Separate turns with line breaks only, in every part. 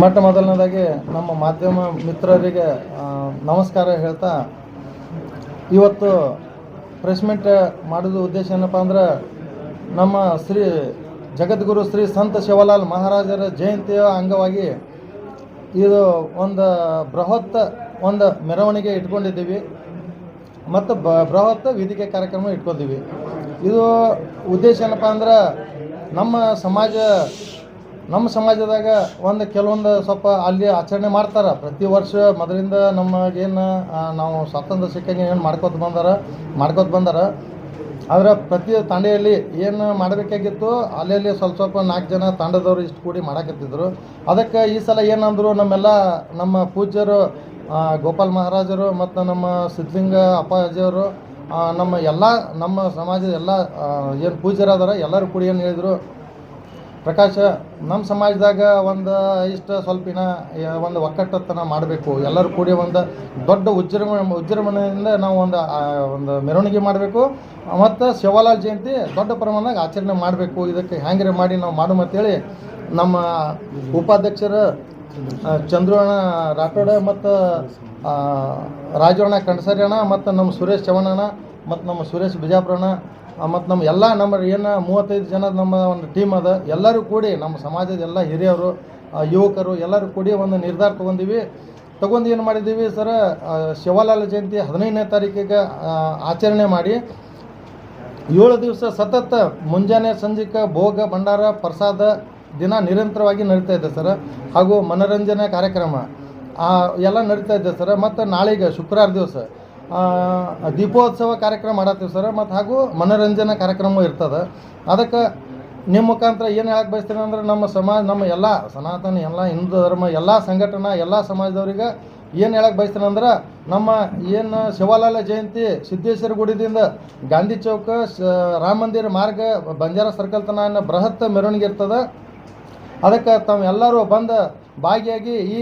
ಮೊಟ್ಟ ಮೊದಲನೇದಾಗಿ ನಮ್ಮ ಮಾಧ್ಯಮ ಮಿತ್ರರಿಗೆ ನಮಸ್ಕಾರ ಹೇಳ್ತಾ, ಇವತ್ತು ಪ್ರೆಸ್ ಮೀಟ್ ಮಾಡೋದು ಉದ್ದೇಶ ಏನಪ್ಪ ಅಂದ್ರೆ, ನಮ್ಮ ಶ್ರೀ ಜಗದ್ಗುರು ಶ್ರೀ ಸಂತ ಶಿವಲಾಲ್ ಮಹಾರಾಜರ ಜಯಂತಿಯ ಅಂಗವಾಗಿ ಇದು ಒಂದು ಬೃಹತ್ ಒಂದು ಮೆರವಣಿಗೆ ಇಟ್ಕೊಂಡಿದ್ದೀವಿ. ಮತ್ತು ಬ, ಬೃಹತ್ ವೇದಿಕೆ ಕಾರ್ಯಕ್ರಮ ಇಟ್ಕೊಂಡಿದ್ದೀವಿ. ಇದು ಉದ್ದೇಶ ಏನಪ್ಪ ಅಂದ್ರೆ, ನಮ್ಮ ಸಮಾಜ ನಮ್ಮ ಸಮಾಜದಾಗ ಒಂದು ಕೆಲವೊಂದು ಸ್ವಲ್ಪ ಅಲ್ಲಿ ಆಚರಣೆ ಮಾಡ್ತಾರೆ. ಪ್ರತಿ ವರ್ಷ ಮೊದಲಿಂದ ನಮಗೇನು ನಾವು ಸ್ವಾತಂತ್ರ್ಯ ಸಿಕ್ಕಂಗೆ ಏನು ಮಾಡ್ಕೊತ ಬಂದಾರ ಮಾಡ್ಕೊತ ಬಂದಾರ. ಆದ್ರೆ ಪ್ರತಿ ತಾಂಡೆಯಲ್ಲಿ ಏನು ಮಾಡಬೇಕಾಗಿತ್ತು ಅಲ್ಲಿ ಸ್ವಲ್ಪ ಸ್ವಲ್ಪ ನಾಲ್ಕು ಜನ ತಾಂಡದವರು ಇಷ್ಟು ಕೂಡಿ ಮಾಡಕತ್ತಿದ್ರು. ಅದಕ್ಕೆ ಈ ಸಲ ಏನಂದ್ರು ನಮ್ಮೆಲ್ಲ ನಮ್ಮ ಪೂಜ್ಯರು ಗೋಪಾಲ್ ಮಹಾರಾಜರು ಮತ್ತು ನಮ್ಮ ಸಿದ್ಧಲಿಂಗ ಅಪ್ಪಾಜಿಯವರು ನಮ್ಮ ಎಲ್ಲ, ನಮ್ಮ ಸಮಾಜದ ಎಲ್ಲ ಏನು ಪೂಜ್ಯರಾದಾರ ಎಲ್ಲರೂ ಕೂಡಿ ಏನು ಹೇಳಿದರು ಪ್ರಕಾಶ ನಮ್ಮ ಸಮಾಜದಾಗ ಒಂದು ಇಷ್ಟು ಸ್ವಲ್ಪಿನ ಒಂದು ಒಕ್ಕಟ್ಟತನ ಮಾಡಬೇಕು. ಎಲ್ಲರೂ ಕೂಡಿ ಒಂದು ದೊಡ್ಡ ಉಜ್ಜೃಂಭ ಉಜ್ಜೃಂಭಣೆಯಿಂದ ನಾವು ಒಂದು ಒಂದು ಮೆರವಣಿಗೆ ಮಾಡಬೇಕು. ಮತ್ತು ಶಿವಲಾಲ್ ಜಯಂತಿ ದೊಡ್ಡ ಪ್ರಮಾಣದಾಗ ಆಚರಣೆ ಮಾಡಬೇಕು. ಇದಕ್ಕೆ ಹ್ಯಾಂಗ್ರೆ ಮಾಡಿ ನಾವು ಮಾಡು ಅಂತೇಳಿ ನಮ್ಮ ಉಪಾಧ್ಯಕ್ಷರು ಚಂದ್ರಣ್ಣ ರಾಠೋಡ ಮತ್ತು ರಾಜಣ್ಣ ಕಣ್ಸರಿ ಅಣ್ಣ, ಮತ್ತು ನಮ್ಮ ಸುರೇಶ್ ಚವಣಣ್ಣ, ಮತ್ತು ನಮ್ಮ ಸುರೇಶ್ ಬಿಜಾಪುರಣ್ಣ ಮತ್ತು ನಮ್ಮ ಎಲ್ಲ ನಮ್ಮ ಏನು ಮೂವತ್ತೈದು ಜನ ನಮ್ಮ ಒಂದು ಟೀಮ್ ಅದ, ಎಲ್ಲರೂ ಕೂಡಿ ನಮ್ಮ ಸಮಾಜದ ಎಲ್ಲ ಹಿರಿಯರು ಯುವಕರು ಎಲ್ಲರೂ ಕೂಡಿ ಒಂದು ನಿರ್ಧಾರ ತೊಗೊಂಡಿವಿ. ತಗೊಂಡು ಏನು ಮಾಡಿದ್ದೀವಿ ಸರ ಶಿವಲಾಲ್ ಜಯಂತಿ ಹದಿನೈದನೇ ತಾರೀಕಿಗೆ ಆಚರಣೆ ಮಾಡಿ. ಏಳು ದಿವಸ ಸತತ ಮುಂಜಾನೆ ಸಂಜಿಕ ಭೋಗ, ಭಂಡಾರ, ಪ್ರಸಾದ ದಿನ ನಿರಂತರವಾಗಿ ನಡೀತಾ ಇದೆ ಸರ್ ಹಾಗೂ ಮನೋರಂಜನೆ ಕಾರ್ಯಕ್ರಮ ಎಲ್ಲ ನಡೀತಾ ಇದೆ ಸರ್ ಮತ್ತು ನಾಳೆಗೆ ಶುಕ್ರವಾರ ದಿವಸ ದೀಪೋತ್ಸವ ಕಾರ್ಯಕ್ರಮ ಮಾಡತ್ತೀವಿ ಸರ್. ಮತ್ತು ಹಾಗೂ ಮನೋರಂಜನಾ ಕಾರ್ಯಕ್ರಮ ಇರ್ತದೆ. ಅದಕ್ಕೆ ನಿಮ್ಮ ಮುಖಾಂತರ ಏನು ಹೇಳಕ್ಕೆ ಬಯಸ್ತೀನಿ ಅಂದ್ರೆ ನಮ್ಮ ಸಮಾಜ, ನಮ್ಮ ಎಲ್ಲ ಸನಾತನ, ಎಲ್ಲ ಹಿಂದೂ ಧರ್ಮ, ಎಲ್ಲ ಸಂಘಟನಾ, ಎಲ್ಲ ಸಮಾಜದವ್ರಿಗೆ ಏನು ಹೇಳಕ್ಕೆ ಬಯಸ್ತೀನಿ ಅಂದ್ರೆ ನಮ್ಮ ಏನು ಶಿವಲಾಲ ಜಯಂತಿ ಸಿದ್ದೇಶ್ವರ ಗುಡಿದಿಂದ ಗಾಂಧಿ ಚೌಕ ರಾಮ ಮಂದಿರ ಮಾರ್ಗ, ಬಂಜಾರ ಸರ್ಕಲ್ ತನ ಬೃಹತ್ ಮೆರವಣಿಗೆ ಇರ್ತದೆ. ಅದಕ್ಕೆ ತಾವೆಲ್ಲರೂ ಬಂದು ಭಾಗಿಯಾಗಿ ಈ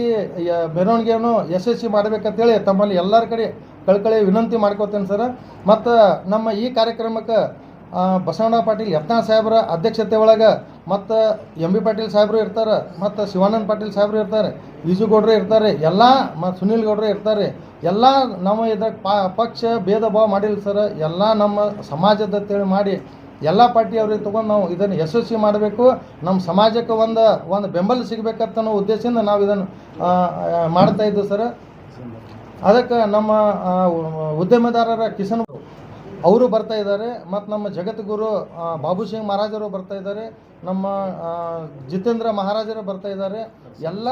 ಮೆರವಣಿಗೆಯನ್ನು ಯಶಸ್ವಿ ಮಾಡಬೇಕಂತೇಳಿ ತಮ್ಮಲ್ಲಿ ಎಲ್ಲರ ಕಡೆ ಕಳ್ಕಳಿ ವಿನಂತಿ ಮಾಡ್ಕೋತೇನೆ ಸರ್. ಮತ್ತು ನಮ್ಮ ಈ ಕಾರ್ಯಕ್ರಮಕ್ಕೆ ಬಸವಣ್ಣ ಪಾಟೀಲ್ ಯತ್ನಾಳ್ ಸಾಹೇಬ್ರ ಅಧ್ಯಕ್ಷತೆ ಒಳಗೆ ಮತ್ತು ಎಂ ಬಿ ಪಾಟೀಲ್ ಸಾಹೇಬರು ಇರ್ತಾರೆ, ಮತ್ತು ಶಿವಾನಂದ ಪಾಟೀಲ್ ಸಾಹೇಬರು ಇರ್ತಾರೆ ಈಜುಗೌಡ್ರು ಇರ್ತಾರೆ, ಎಲ್ಲ ಮತ್ತು ಸುನೀಲ್ ಗೌಡ್ರು ಇರ್ತಾರೆ, ಎಲ್ಲ ಇದಕ್ಕೆ ಪಾ, ಪಕ್ಷ ಭೇದ ಭಾವ ಮಾಡಿಲ್ಲ ಸರ್. ಎಲ್ಲ ನಮ್ಮ ಸಮಾಜದ ತಿಳಿ ಮಾಡಿ ಎಲ್ಲ ಪಾರ್ಟಿಯವ್ರಿಗೆ ತೊಗೊಂಡು ನಾವು ಇದನ್ನು ಯಶಸ್ವಿ ಮಾಡಬೇಕು. ನಮ್ಮ ಸಮಾಜಕ್ಕೆ ಒಂದು ಒಂದು ಬೆಂಬಲ ಸಿಗಬೇಕಂತ ಅನ್ನೋ ಉದ್ದೇಶದಿಂದ ನಾವು ಇದನ್ನು ಮಾಡ್ತಾ ಇದ್ದೀವಿ ಸರ್. ಅದಕ್ಕೆ ನಮ್ಮ ಉದ್ಯಮದಾರರ ಕಿಸನ್ ಅವರು ಬರ್ತಾ ಇದ್ದಾರೆ ಮತ್ತು ನಮ್ಮ ಜಗದ್ಗುರು ಬಾಬು ಸಿಂಗ್ ಮಹಾರಾಜರು ಬರ್ತಾ ಇದ್ದಾರೆ, ನಮ್ಮ ಜಿತೇಂದ್ರ ಮಹಾರಾಜರು ಬರ್ತಾ ಇದ್ದಾರೆ. ಎಲ್ಲ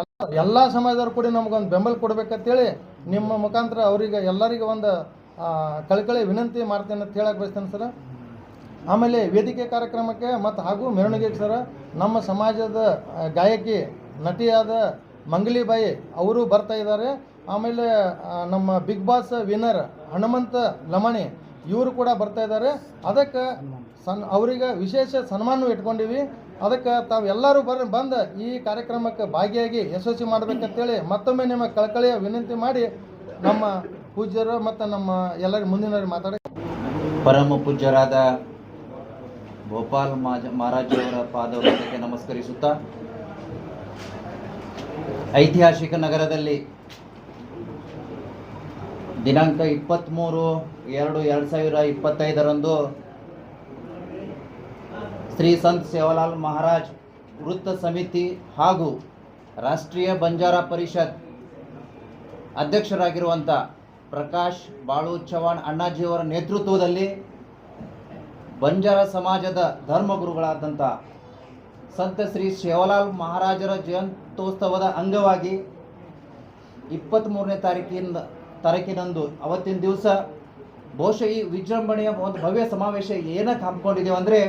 ಎಲ್ಲ ಎಲ್ಲ ಸಮಾಜದವ್ರು ಕೂಡ ನಮಗೊಂದು ಬೆಂಬಲ ಕೊಡ್ಬೇಕಂತೇಳಿ ನಿಮ್ಮ ಮುಖಾಂತರ ಅವರಿಗೆ ಎಲ್ಲರಿಗೆ ಒಂದು ಕಳಕಳಿ ವಿನಂತಿ ಮಾಡ್ತೇನೆ ಅಂತ ಹೇಳಕ್ಕೆ ಬಯಸ್ತೇನೆ ಸರ್. ಆಮೇಲೆ ವೇದಿಕೆ ಕಾರ್ಯಕ್ರಮಕ್ಕೆ ಮತ್ತು ಹಾಗೂ ಮೆರವಣಿಗೆಗೆ ಸರ, ನಮ್ಮ ಸಮಾಜದ ಗಾಯಕಿ ನಟಿಯಾದ ಮಂಗಲಿಬಾಯಿ ಅವರು ಬರ್ತಾ ಇದ್ದಾರೆ. ಆಮೇಲೆ ನಮ್ಮ big boss winner Hanumantha Lamani, ಇವರು ಕೂಡ ಬರ್ತಾ ಇದ್ದಾರೆ. ಅದಕ್ಕೆ ಸನ್, ಅವರಿಗೆ ವಿಶೇಷ ಸನ್ಮಾನ ಇಟ್ಕೊಂಡಿವಿ. ಅದಕ್ಕೆ ತಾವೆಲ್ಲರೂ ಬರ್, ಬಂದು ಈ ಕಾರ್ಯಕ್ರಮಕ್ಕೆ ಭಾಗಿಯಾಗಿ ಯಶಸ್ವಿ ಮಾಡಬೇಕಂತೇಳಿ ಮತ್ತೊಮ್ಮೆ ನಿಮ್ಮ ಕಳಕಳಿಯ ವಿನಂತಿ ಮಾಡಿ ನಮ್ಮ ಪೂಜ್ಯರು ಮತ್ತು ನಮ್ಮ ಎಲ್ಲರ ಮುಂದಿನವ್ರಿಗೆ ಮಾತಾಡಿ.
ಪರಮ ಪೂಜ್ಯರಾದ ಗೋಪಾಲ್ ಮಾಜ ಮಹಾರಾಜರವರ ಪಾದವೃತ್ತಕ್ಕೆ ನಮಸ್ಕರಿಸುತ್ತಾ, ಐತಿಹಾಸಿಕ ನಗರದಲ್ಲಿ ದಿನಾಂಕ ಇಪ್ಪತ್ತ್ಮೂರು ಎರಡು ಎರಡು ಸಾವಿರ ಇಪ್ಪತ್ತೈದರಂದು ಶ್ರೀ ಸಂತ್ ಸೇವಾಲಾಲ್ ಮಹಾರಾಜ್ ವೃತ್ತ ಸಮಿತಿ ಹಾಗೂ ರಾಷ್ಟ್ರೀಯ ಬಂಜಾರ ಪರಿಷತ್ ಅಧ್ಯಕ್ಷರಾಗಿರುವಂಥ ಪ್ರಕಾಶ್ ಬಾಳು ಚವಾಣ್ ಅಣ್ಣಾಜಿಯವರ ನೇತೃತ್ವದಲ್ಲಿ ಬಂಜಾರ ಸಮಾಜದ ಧರ್ಮಗುರುಗಳಾದಂಥ ಸಂತ ಶ್ರೀ ಶಿವಲಾಲ್ ಮಹಾರಾಜರ ಜಯಂತ್ಯೋತ್ಸವದ ಅಂಗವಾಗಿ ಇಪ್ಪತ್ತ್ಮೂರನೇ ತಾರೀಕಿಂದ ತಾರೀಕಿನಂದು ಅವತ್ತಿನ ದಿವಸ ಬಹುಶಃ ಈ ವಿಜೃಂಭಣೆಯ ಒಂದು ಭವ್ಯ ಸಮಾವೇಶ ಏನಕ್ಕೆ ಹಮ್ಮಿಕೊಂಡಿದ್ದೇವೆ ಅಂದರೆ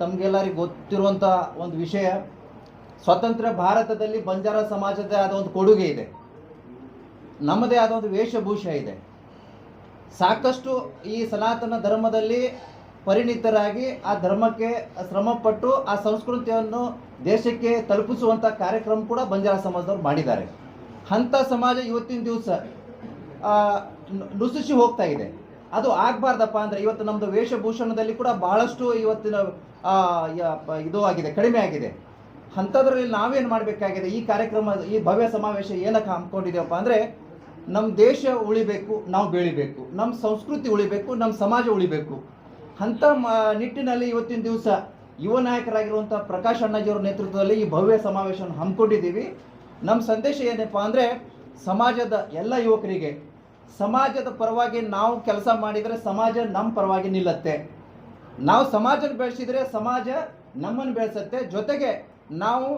ತಮಗೆಲ್ಲರಿಗೂ ಗೊತ್ತಿರುವಂಥ ಒಂದು ವಿಷಯ. ಸ್ವತಂತ್ರ ಭಾರತದಲ್ಲಿ ಬಂಜಾರ ಸಮಾಜದ ಆದ ಒಂದು ಕೊಡುಗೆ ಇದೆ. ನಮ್ಮದೇ ಆದ ಒಂದು ವೇಷಭೂಷ ಇದೆ. ಸಾಕಷ್ಟು ಈ ಸನಾತನ ಧರ್ಮದಲ್ಲಿ ಪರಿಣಿತರಾಗಿ ಆ ಧರ್ಮಕ್ಕೆ ಶ್ರಮಪಟ್ಟು ಆ ಸಂಸ್ಕೃತಿಯನ್ನು ದೇಶಕ್ಕೆ ತಲುಪಿಸುವಂಥ ಕಾರ್ಯಕ್ರಮ ಕೂಡ ಬಂಜಾರ ಸಮಾಜದವ್ರು ಮಾಡಿದ್ದಾರೆ. ಅಂಥ ಸಮಾಜ ಇವತ್ತಿನ ದಿವಸ ನುಸುಸಿ ಹೋಗ್ತಾ ಇದೆ. ಅದು ಆಗ್ಬಾರ್ದಪ್ಪ ಅಂದ್ರೆ ಇವತ್ತು ನಮ್ದು ವೇಷಭೂಷಣದಲ್ಲಿ ಕೂಡ ಬಹಳಷ್ಟು ಇವತ್ತಿನ ಇದು ಆಗಿದೆ, ಕಡಿಮೆ ಆಗಿದೆ. ಅಂಥದ್ರಲ್ಲಿ ನಾವೇನು ಮಾಡಬೇಕಾಗಿದೆ? ಈ ಕಾರ್ಯಕ್ರಮ, ಈ ಭವ್ಯ ಸಮಾವೇಶ ಏನಕ್ಕೆ ಹಮ್ಮಿಕೊಂಡಿದ್ದೇವಪ್ಪ ಅಂದರೆ ನಮ್ಮ ದೇಶ ಉಳಿಬೇಕು, ನಾವು ಬೆಳಿಬೇಕು. ನಮ್ಮ ಸಂಸ್ಕೃತಿ ಉಳಿಬೇಕು ನಮ್ಮ ಸಮಾಜ ಉಳಿಬೇಕು. ಅಂಥ ನಿಟ್ಟಿನಲ್ಲಿ ಇವತ್ತಿನ ದಿವಸ ಯುವ ನಾಯಕರಾಗಿರುವಂಥ ಪ್ರಕಾಶ್ ಅಣ್ಣಾಜಿಯವರ ನೇತೃತ್ವದಲ್ಲಿ ಈ ಭವ್ಯ ಸಮಾವೇಶವನ್ನು ಹಮ್ಮಿಕೊಂಡಿದ್ದೀವಿ. ನಮ್ಮ ಸಂದೇಶ ಏನಪ್ಪ ಅಂದರೆ, ಸಮಾಜದ ಎಲ್ಲ ಯುವಕರಿಗೆ ಸಮಾಜದ ಪರವಾಗಿ ನಾವು ಕೆಲಸ ಮಾಡಿದರೆ ಸಮಾಜ ನಮ್ಮ ಪರವಾಗಿ ನಿಲ್ಲತ್ತೆ. ನಾವು ಸಮಾಜನ ಬೆಳೆಸಿದರೆ ಸಮಾಜ ನಮ್ಮನ್ನು ಬೆಳೆಸುತ್ತೆ. ಜೊತೆಗೆ ನಾವು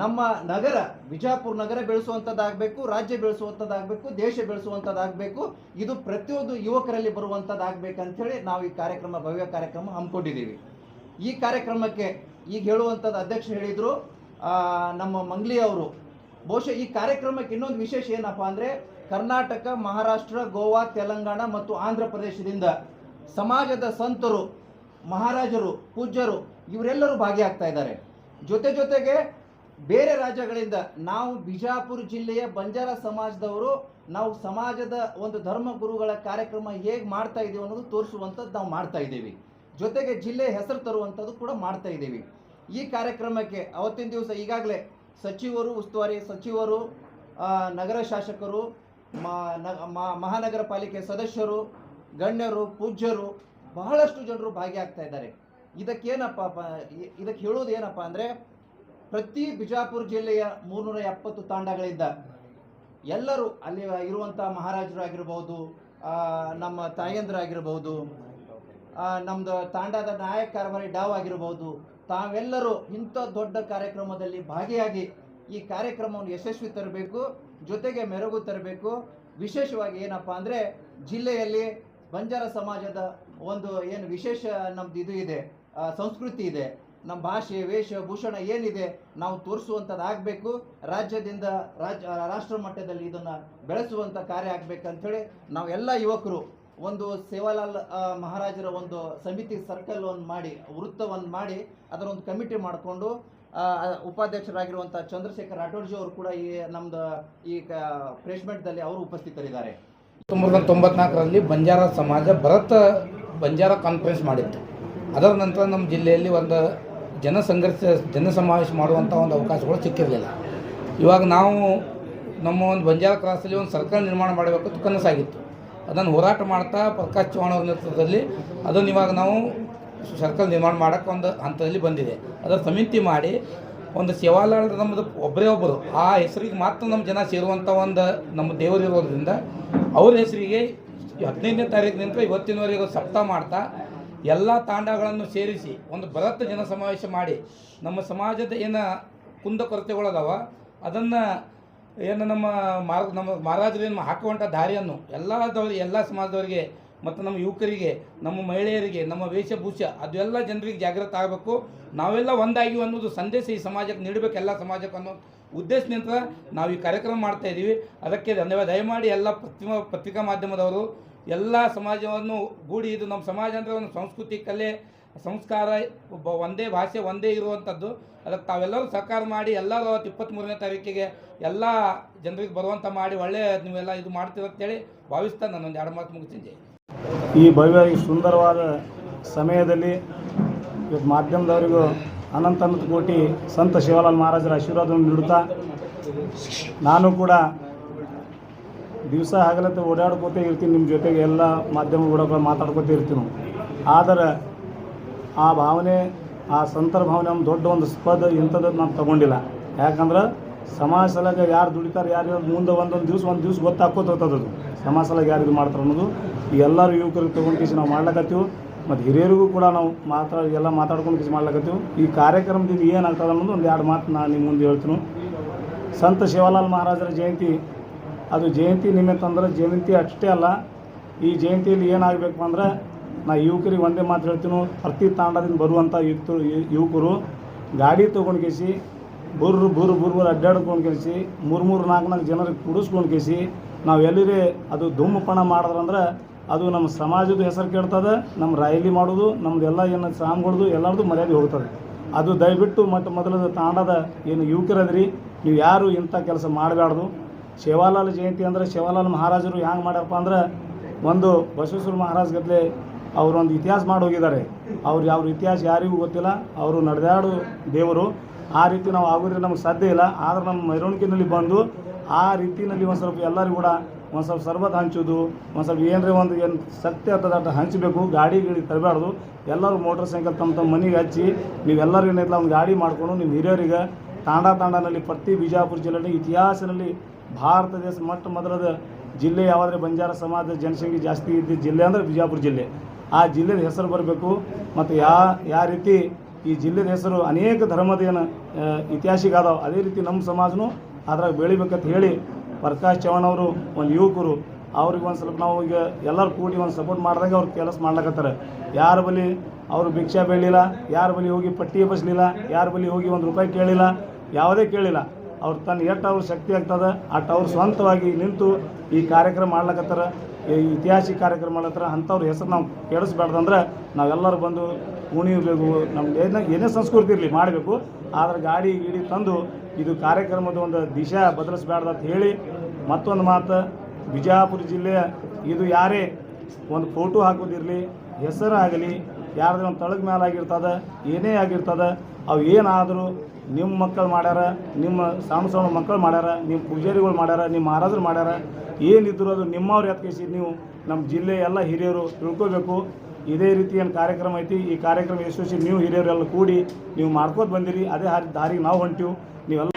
ನಮ್ಮ ನಗರ ಬಿಜಾಪುರ ನಗರ ಬೆಳೆಸುವಂಥದ್ದಾಗಬೇಕು ರಾಜ್ಯ ಬೆಳೆಸುವಂಥದ್ದಾಗಬೇಕು ದೇಶ ಬೆಳೆಸುವಂಥದ್ದಾಗಬೇಕು ಇದು ಪ್ರತಿಯೊಂದು ಯುವಕರಲ್ಲಿ ಬರುವಂಥದ್ದಾಗಬೇಕಂಥೇಳಿ ನಾವು ಈ ಕಾರ್ಯಕ್ರಮ, ಭವ್ಯ ಕಾರ್ಯಕ್ರಮ ಹಮ್ಮಿಕೊಂಡಿದ್ದೀವಿ. ಈ ಕಾರ್ಯಕ್ರಮಕ್ಕೆ ಈಗ ಹೇಳುವಂಥದ್ದು ಅಧ್ಯಕ್ಷ ಹೇಳಿದರು ನಮ್ಮ ಮಂಗ್ಲಿ ಅವರು. ಬಹುಶಃ ಈ ಕಾರ್ಯಕ್ರಮಕ್ಕೆ ಇನ್ನೊಂದು ವಿಶೇಷ ಏನಪ್ಪ ಅಂದರೆ ಕರ್ನಾಟಕ, ಮಹಾರಾಷ್ಟ್ರ, ಗೋವಾ, ತೆಲಂಗಾಣ ಮತ್ತು ಆಂಧ್ರ ಪ್ರದೇಶದಿಂದ ಸಮಾಜದ ಸಂತರು, ಮಹಾರಾಜರು, ಪೂಜ್ಯರು ಇವರೆಲ್ಲರೂ ಭಾಗಿಯಾಗ್ತಾ ಇದ್ದಾರೆ. ಜೊತೆ ಜೊತೆಗೆ ಬೇರೆ ರಾಜ್ಯಗಳಿಂದ ನಾವು ಬಿಜಾಪುರ ಜಿಲ್ಲೆಯ ಬಂಜಾರ ಸಮಾಜದವರು, ನಾವು ಸಮಾಜದ ಒಂದು ಧರ್ಮ ಗುರುಗಳ ಕಾರ್ಯಕ್ರಮ ಹೇಗೆ ಮಾಡ್ತಾ ಇದ್ದೀವಿ ಅನ್ನೋದು ತೋರಿಸುವಂಥದ್ದು ನಾವು ಮಾಡ್ತಾ ಇದ್ದೀವಿ. ಜೊತೆಗೆ ಜಿಲ್ಲೆ ಹೆಸರು ತರುವಂಥದ್ದು ಕೂಡ ಮಾಡ್ತಾ ಇದ್ದೀವಿ. ಈ ಕಾರ್ಯಕ್ರಮಕ್ಕೆ ಅವತ್ತಿನ ದಿವಸ ಈಗಾಗಲೇ ಸಚಿವರು, ಉಸ್ತುವಾರಿ ಸಚಿವರು ನಗರ ಶಾಸಕರು ಮಹಾನಗರ ಪಾಲಿಕೆ ಸದಸ್ಯರು, ಗಣ್ಯರು, ಪೂಜ್ಯರು, ಬಹಳಷ್ಟು ಜನರು ಭಾಗಿಯಾಗ್ತಾ ಇದ್ದಾರೆ. ಇದಕ್ಕೇನಪ್ಪ ಇದಕ್ಕೆ ಹೇಳೋದು ಏನಪ್ಪ ಅಂದರೆ, ಪ್ರತಿ ಬಿಜಾಪುರ ಜಿಲ್ಲೆಯ ಮೂರ್ನೂರ ಎಪ್ಪತ್ತು ತಾಂಡಗಳಿಂದ ಎಲ್ಲರೂ ಅಲ್ಲಿ ಇರುವಂಥ ಮಹಾರಾಜರು ಆಗಿರ್ಬೋದು ನಮ್ಮ ತಾಯಂದ್ರಾಗಿರ್ಬೋದು ನಮ್ಮದು ತಾಂಡದ ನಾಯಕ ಕಾರ್ಬಾರಿ ಡಾವ್ ಆಗಿರ್ಬೋದು, ತಾವೆಲ್ಲರೂ ಇಂಥ ದೊಡ್ಡ ಕಾರ್ಯಕ್ರಮದಲ್ಲಿ ಭಾಗಿಯಾಗಿ ಈ ಕಾರ್ಯಕ್ರಮವನ್ನು ಯಶಸ್ವಿ ತರಬೇಕು. ಜೊತೆಗೆ ಮೆರುಗು ತರಬೇಕು. ವಿಶೇಷವಾಗಿ ಏನಪ್ಪ ಅಂದರೆ ಜಿಲ್ಲೆಯಲ್ಲಿ ಬಂಜಾರ ಸಮಾಜದ ಒಂದು ಏನು ವಿಶೇಷ ನಮ್ದು ಇದು ಇದೆ ಸಂಸ್ಕೃತಿ ಇದೆ. ನಮ್ಮ ಭಾಷೆ, ವೇಷ, ಭೂಷಣ ಏನಿದೆ ನಾವು ತೋರಿಸುವಂಥದ್ದು ಆಗಬೇಕು. ರಾಜ್ಯದಿಂದ ರಾಜ್ಯ ರಾಷ್ಟ್ರ ಮಟ್ಟದಲ್ಲಿ ಇದನ್ನು ಬೆಳೆಸುವಂಥ ಕಾರ್ಯ ಆಗಬೇಕಂಥೇಳಿ ನಾವೆಲ್ಲ ಯುವಕರು ಒಂದು ಸೇವಾಲಾಲ್ ಮಹಾರಾಜರ ಒಂದು ಸಮಿತಿ ಸರ್ಕಲ್ ಒಂದು ಮಾಡಿ ವೃತ್ತವನ್ನು ಮಾಡಿ ಅದರ ಒಂದು ಕಮಿಟಿ ಮಾಡಿಕೊಂಡು ಉಪಾಧ್ಯಕ್ಷರಾಗಿರುವಂಥ ಚಂದ್ರಶೇಖರ್ ರಾಠೋಡ್ಜಿ ಅವರು ಕೂಡ ಈ ನಮ್ದು ಈ ಫ್ರೆಶ್ಮೆಂಟ್ ಮೀಟ್ದಲ್ಲಿ ಅವರು ಉಪಸ್ಥಿತರಿದ್ದಾರೆ.
ಹತ್ತೊಂಬತ್ತು ತೊಂಬತ್ನಾಲ್ಕರಲ್ಲಿ ಬಂಜಾರ ಸಮಾಜ ಭರತ ಬಂಜಾರ ಕಾನ್ಫರೆನ್ಸ್ ಮಾಡಿತ್ತು. ಅದರ ನಂತರ ನಮ್ಮ ಜಿಲ್ಲೆಯಲ್ಲಿ ಒಂದು ಜನಸಂಘರ್ಷ, ಜನಸಮಾವೇಶ ಮಾಡುವಂಥ ಒಂದು ಅವಕಾಶಗಳು ಸಿಕ್ಕಿರಲಿಲ್ಲ. ಇವಾಗ ನಾವು ನಮ್ಮ ಒಂದು ಬಂಜಾರ ಕ್ರಾಸಲ್ಲಿ ಒಂದು ಸರ್ಕಲ್ ನಿರ್ಮಾಣ ಮಾಡಬೇಕು ಕನಸಾಗಿತ್ತು. ಅದನ್ನು ಹೋರಾಟ ಮಾಡ್ತಾ ಪ್ರಕಾಶ್ ಚೌಹಾಣ್ ಅವರ ನೇತೃತ್ವದಲ್ಲಿ ಅದನ್ನು ಇವಾಗ ನಾವು ಸರ್ಕಲ್ ನಿರ್ಮಾಣ ಮಾಡೋಕ್ಕೆ ಒಂದು ಹಂತದಲ್ಲಿ ಬಂದಿದೆ. ಅದರ ಸಮಿತಿ ಮಾಡಿ ಒಂದು ಸೇವಾಲಾಲ್ ನಮ್ಮದು ಒಬ್ಬರೇ ಒಬ್ಬರು ಆ ಹೆಸರಿಗೆ ಮಾತ್ರ ನಮ್ಮ ಜನ ಸೇರುವಂಥ ಒಂದು ನಮ್ಮ ದೇವರು ಇರೋದ್ರಿಂದ ಅವ್ರ ಹೆಸರಿಗೆ ಹದಿನೈದನೇ ತಾರೀಕಿನಿಂದ ಇವತ್ತಿನವರೆಗೂ ಸಪ್ತಾಹ ಮಾಡ್ತಾ ಎಲ್ಲ ತಾಂಡಗಳನ್ನು ಸೇರಿಸಿ ಒಂದು ಬೃಹತ್ ಜನ ಸಮಾವೇಶ ಮಾಡಿ ನಮ್ಮ ಸಮಾಜದ ಏನು ಕುಂದಕೊರತೆಗಳದಾವ, ಅದನ್ನು ಏನು ನಮ್ಮ ಮಾರ್ ನಮ್ಮ ಮಹಾರಾಜರೇನು ಹಾಕುವಂಥ ದಾರಿಯನ್ನು ಎಲ್ಲ ಎಲ್ಲ ಸಮಾಜದವರಿಗೆ ಮತ್ತು ನಮ್ಮ ಯುವಕರಿಗೆ, ನಮ್ಮ ಮಹಿಳೆಯರಿಗೆ, ನಮ್ಮ ವೇಷಭೂಷ ಅದೆಲ್ಲ ಜನರಿಗೆ ಜಾಗೃತ ಆಗಬೇಕು. ನಾವೆಲ್ಲ ಒಂದಾಗಿ ಅನ್ನೋದು ಸಂದೇಶ ಈ ಸಮಾಜಕ್ಕೆ ನೀಡಬೇಕು, ಎಲ್ಲ ಸಮಾಜಕ್ಕೆ ಅನ್ನೋ ಉದ್ದೇಶದಿಂದ ನಾವು ಈ ಕಾರ್ಯಕ್ರಮ ಮಾಡ್ತಾ ಇದ್ದೀವಿ ಅದಕ್ಕೆ ಧನ್ಯವಾದ. ದಯಮಾಡಿ ಎಲ್ಲ ಪತ್ರಿಕಾ ಪತ್ರಿಕಾ ಮಾಧ್ಯಮದವರು, ಎಲ್ಲ ಸಮಾಜವನ್ನು ಗೂಡಿ ಇದು ನಮ್ಮ ಸಮಾಜ ಅಂದರೆ ಒಂದು ಸಂಸ್ಕೃತಿ, ಕಲೆ ಸಂಸ್ಕಾರ ಒಂದೇ ಭಾಷೆ ಒಂದೇ ಇರುವಂಥದ್ದು. ಅದಕ್ಕೆ ತಾವೆಲ್ಲರೂ ಸಹಕಾರ ಮಾಡಿ, ಎಲ್ಲರೂ ಅವತ್ತು ಇಪ್ಪತ್ತ್ಮೂರನೇ ತಾರೀಕಿಗೆ ಎಲ್ಲ ಜನರಿಗೆ ಬರುವಂಥ ಮಾಡಿ, ಒಳ್ಳೆ ನೀವೆಲ್ಲ ಇದು ಮಾಡ್ತೀರ ಅಂತೇಳಿ ಭಾವಿಸ್ತಾ ಒಂದು ಎರಡು ಮಾತು ಮುಗಿಸ್ತೀನಿ.
ಈ ಭವ್ಯ, ಈ ಸುಂದರವಾದ ಸಮಯದಲ್ಲಿ ಇವತ್ತು ಮಾಧ್ಯಮದವರಿಗೂ ಅನಂತ ಅನಂತ ಕೋಟಿ ಸಂತ ಶಿವಲಾಲ್ ಮಹಾರಾಜರ ಆಶೀರ್ವಾದವನ್ನು ನೀಡುತ್ತಾ ನಾನು ಕೂಡ ದಿವಸ ಹಗಲತ್ತೆ ಓಡಾಡ್ಕೋತೇ ಇರ್ತೀನಿ, ನಿಮ್ಮ ಜೊತೆಗೆ ಎಲ್ಲ ಮಾಧ್ಯಮ ಕೂಡ ಮಾತಾಡ್ಕೋತೇ ಇರ್ತೀನಿ. ಆದರೆ ಆ ಭಾವನೆ, ಆ ಸಂತರ ಭಾವನೆ ಒಂದು ದೊಡ್ಡ ಒಂದು ಸ್ಪದ ಇಂಥದ್ದು ನಾನು ತಗೊಂಡಿಲ್ಲ. ಯಾಕಂದ್ರೆ ಸಮಾಜ ಯಾರು ದುಡಿತಾರೆ, ಯಾರು ಮುಂದೆ ಒಂದೊಂದು ದಿವ್ಸ, ಒಂದು ದಿವ್ಸ ಗೊತ್ತಾಕೋತ ಹೋಗ್ತದದು ಸಮಾಜ ಸಲಗ ಯಾರು ಇದು ಮಾಡ್ತಾರೆ ಅನ್ನೋದು ಈ ಎಲ್ಲರೂ ಯುವಕರಿಗೆ ತೊಗೊಂಡು ಕಿಸಿ ನಾವು ಮಾಡ್ಲಕತ್ತೀವಿ. ಮತ್ತು ಹಿರಿಯರಿಗೂ ಕೂಡ ನಾವು ಮಾತಾಡಿ ಎಲ್ಲ ಮಾತಾಡ್ಕೊಂಡು ಕಿಸಿ ಮಾಡ್ಲಕತ್ತೀವಿ. ಈ ಕಾರ್ಯಕ್ರಮದಿಂದ ಏನಾಗ್ತದೆ ಅನ್ನೋದು ಒಂದು ಎರಡು ಮಾತು ನಾನು ನಿಮ್ಮ ಮುಂದೆ ಹೇಳ್ತೀನಿ. ಸಂತ ಶಿವಲಾಲ್ ಮಹಾರಾಜರ ಜಯಂತಿ, ಅದು ಜಯಂತಿ ನಿಮಿತ್ತ ಅಂದ್ರೆ ಜಯಂತಿ ಅಷ್ಟೇ ಅಲ್ಲ, ಈ ಜಯಂತಿಯಲ್ಲಿ ಏನಾಗಬೇಕು ಅಂದ್ರೆ ನಾ ಯುವಕರಿಗೆ ಒಂದೇ ಮಾತು ಹೇಳ್ತೀನೋ ಪ್ರತಿ ತಾಂಡದಿಂದ ಬರುವಂಥ ಯುಕ್ತ ಯುವಕರು ಗಾಡಿ ತೊಗೊಂಡು ಕೇಸಿ, ಬುರ್ರು ಬುರ್ರು ಬುರ್ ಅಡ್ಡಾಡ್ಕೊಂಡು ಕೇಸಿ, ಮೂರು ಮೂರು, ನಾಲ್ಕು ನಾಲ್ಕು ಜನರಿಗೆ ಕುಡಿಸ್ಕೊಂಡು ಕೇಸಿ, ನಾವು ಎಲ್ಲಿರೇ ಅದು ಧೂಮಪಾನ ಮಾಡಿದ್ರಂದ್ರೆ ಅದು ನಮ್ಮ ಸಮಾಜದ ಹೆಸರು ಕೆಡ್ತದೆ, ನಮ್ಮ ರಾಯಲಿ ಮಾಡೋದು ನಮ್ಮದೆಲ್ಲ ಏನು ಸ್ವಾಮಿಗಳದು ಎಲ್ಲರದು ಮರ್ಯಾದೆ ಹೋಗ್ತದೆ. ಅದು ದಯವಿಟ್ಟು ಮತ್ತು ಮೊದಲದ ತಾಂಡದ ಏನು ಯುವಕರದ್ರಿ, ನೀವು ಯಾರು ಇಂಥ ಕೆಲಸ ಮಾಡಬಾರ್ದು ಶಿವಾಲಾಲ್ ಜಯಂತಿ ಅಂದರೆ ಶಿವಾಲಾಲ್ ಮಹಾರಾಜರು ಹ್ಯಾಂಗೆ ಮಾಡ್ಯಾರಪ್ಪ ಅಂದ್ರೆ ಒಂದು ಬಸವೇಶ್ವರ ಮಹಾರಾಜ್ ಗದ್ಲೆ ಅವರೊಂದು ಇತಿಹಾಸ ಮಾಡೋಗಿದ್ದಾರೆ ಅವ್ರು ಯಾವ ಇತಿಹಾಸ ಯಾರಿಗೂ ಗೊತ್ತಿಲ್ಲ. ಅವರು ನಡೆದಾಡು ದೇವರು. ಆ ರೀತಿ ನಾವು ಆಗೋದ್ರೆ ನಮ್ಗೆ ಸಾಧ್ಯ ಇಲ್ಲ. ಆದ್ರೆ ನಮ್ಮ ಮೆರವಣಿಗೆನಲ್ಲಿ ಬಂದು ಆ ರೀತಿಯಲ್ಲಿ ಒಂದು ಸ್ವಲ್ಪ ಎಲ್ಲರಿಗೂ ಕೂಡ ಒಂದು ಸ್ವಲ್ಪ ಸರ್ಬತ್ ಹಂಚೋದು, ಒಂದು ಸ್ವಲ್ಪ ಏನರೇ ಒಂದು ಏನು ಸತ್ಯ ಆಗ್ತದ ಹಂಚಬೇಕು. ಗಾಡಿ ಗಿಡಿ ತರಬಾರ್ದು. ಎಲ್ಲರೂ ಮೋಟರ್ ಸೈಕಲ್ ತಮ್ಮ ತಮ್ಮ ಮನೆಗೆ ಹಚ್ಚಿ ನೀವೆಲ್ಲರೂ ಏನಿಲ್ಲ ಒಂದು ಗಾಡಿ ಮಾಡಿಕೊಂಡು ನಿಮ್ಮ ಹಿರಿಯರಿಗೆ ತಾಂಡ ತಾಂಡನಲ್ಲಿ ಪ್ರತಿ ಬಿಜಾಪುರ ಜಿಲ್ಲೆಯಲ್ಲಿ ಇತಿಹಾಸದಲ್ಲಿ ಭಾರತ ದೇಶ ಮೊಟ್ಟ ಮೊದಲದ ಜಿಲ್ಲೆ ಯಾವುದೇ ಬಂಜಾರ ಸಮಾಜದ ಜನಸಂಖ್ಯೆ ಜಾಸ್ತಿ ಇದ್ದ ಜಿಲ್ಲೆ ಅಂದರೆ ಬಿಜಾಪುರ ಜಿಲ್ಲೆ. ಆ ಜಿಲ್ಲೆದ ಹೆಸರು ಬರಬೇಕು ಮತ್ತು ಯಾ ಯಾವ ರೀತಿ ಈ ಜಿಲ್ಲೆದ ಹೆಸರು ಅನೇಕ ಧರ್ಮದ ಏನು ಇತಿಹಾಸಿಗಾದವು ಅದೇ ರೀತಿ ನಮ್ಮ ಸಮಾಜನೂ ಅದ್ರಾಗ ಬೆಳಿಬೇಕಂತ ಹೇಳಿ ಪ್ರಕಾಶ್ ಚವ್ಹಾಣ್ ಅವರು ಒಂದು ಯುವಕರು, ಅವ್ರಿಗೆ ಒಂದು ಸ್ವಲ್ಪ ನಾವು ಈಗ ಎಲ್ಲರೂ ಕೂಡಿ ಒಂದು ಸಪೋರ್ಟ್ ಮಾಡಿದಾಗ ಅವ್ರು ಕೆಲಸ ಮಾಡ್ಲಕತ್ತಾರೆ. ಯಾರ ಬಳಿ ಅವರು ಭಿಕ್ಷಾ ಬೆಳಿಲ್ಲ ಯಾರ ಬಳಿ ಹೋಗಿ ಪಟ್ಟಿ ಬಸ್ಲಿಲ್ಲ, ಯಾರ ಬಳಿ ಹೋಗಿ ಒಂದು ರೂಪಾಯಿ ಕೇಳಿಲ್ಲ, ಯಾವುದೇ ಕೇಳಿಲ್ಲ. ಅವ್ರು ತನ್ನ ಎಷ್ಟು ಅವ್ರ ಶಕ್ತಿ ಆಗ್ತದೆ ಅಷ್ಟು ಅವ್ರು ಸ್ವಂತವಾಗಿ ನಿಂತು ಈ ಕಾರ್ಯಕ್ರಮ ಮಾಡ್ಲಕತ್ತಾರ. ಇತಿಹಾಸಿಕ ಕಾರ್ಯಕ್ರಮಗಳ ಹತ್ರ ಅಂಥವ್ರ ಹೆಸರು ನಾವು ಕೆಡಿಸ್ಬಾರ್ದಂದ್ರೆ ನಾವೆಲ್ಲರೂ ಬಂದು ಉಣಿಯಬೇಕು ನಮ್ದು ಏನೇ ಏನೇ ಸಂಸ್ಕೃತಿ ಇರಲಿ ಮಾಡಬೇಕು. ಆದ್ರೆ ಗಾಡಿ ಗೀಡಿ ತಂದು ಇದು ಕಾರ್ಯಕ್ರಮದ ಒಂದು ದಿಶಾ ಬದಲಿಸ್ಬಾರ್ದು ಅಂತ ಹೇಳಿ ಮತ್ತೊಂದು ಮಾತು, ಬಿಜಾಪುರ ಜಿಲ್ಲೆಯ ಇದು ಯಾರೇ ಒಂದು ಫೋಟೋ ಹಾಕೋದಿರಲಿ ಹೆಸರು ಆಗಲಿ, ಯಾರ್ದು ಒಂದು ತಳಗ ಮೇಲೆ ಆಗಿರ್ತದೆ, ಏನೇ ಆಗಿರ್ತದೆ, ಅವು ಏನಾದರೂ ನಿಮ್ಮ ಮಕ್ಕಳು ಮಾಡ್ಯಾರ, ನಿಮ್ಮ ಸಣ್ಣ ಮಕ್ಕಳು ಮಾಡ್ಯಾರ, ನಿಮ್ಮ ಪೂಜಾರಿಗಳು ಮಾಡ್ಯಾರ, ನಿಮ್ಮ ಮಹಾರಾಜರು ಮಾಡ್ಯಾರ ಏನಿದ್ರು ಅದು ನಿಮ್ಮವ್ರು ಎತ್ಕೇಸಿ, ನೀವು ನಮ್ಮ ಜಿಲ್ಲೆ ಎಲ್ಲ ಹಿರಿಯರು ತಿಳ್ಕೊಬೇಕು. ಇದೇ ರೀತಿ ಏನು ಕಾರ್ಯಕ್ರಮ ಐತಿ. ಈ ಕಾರ್ಯಕ್ರಮ ಯಶಸ್ವಿ ನೀವು ಹಿರಿಯರೆಲ್ಲ ಕೂಡಿ ನೀವು ಮಾಡ್ಕೋತ ಬಂದಿರಿ. ಅದೇ ದಾರಿಗೆ ನಾವು ಹೊಂಟೀವಿ. ನೀವೆಲ್ಲ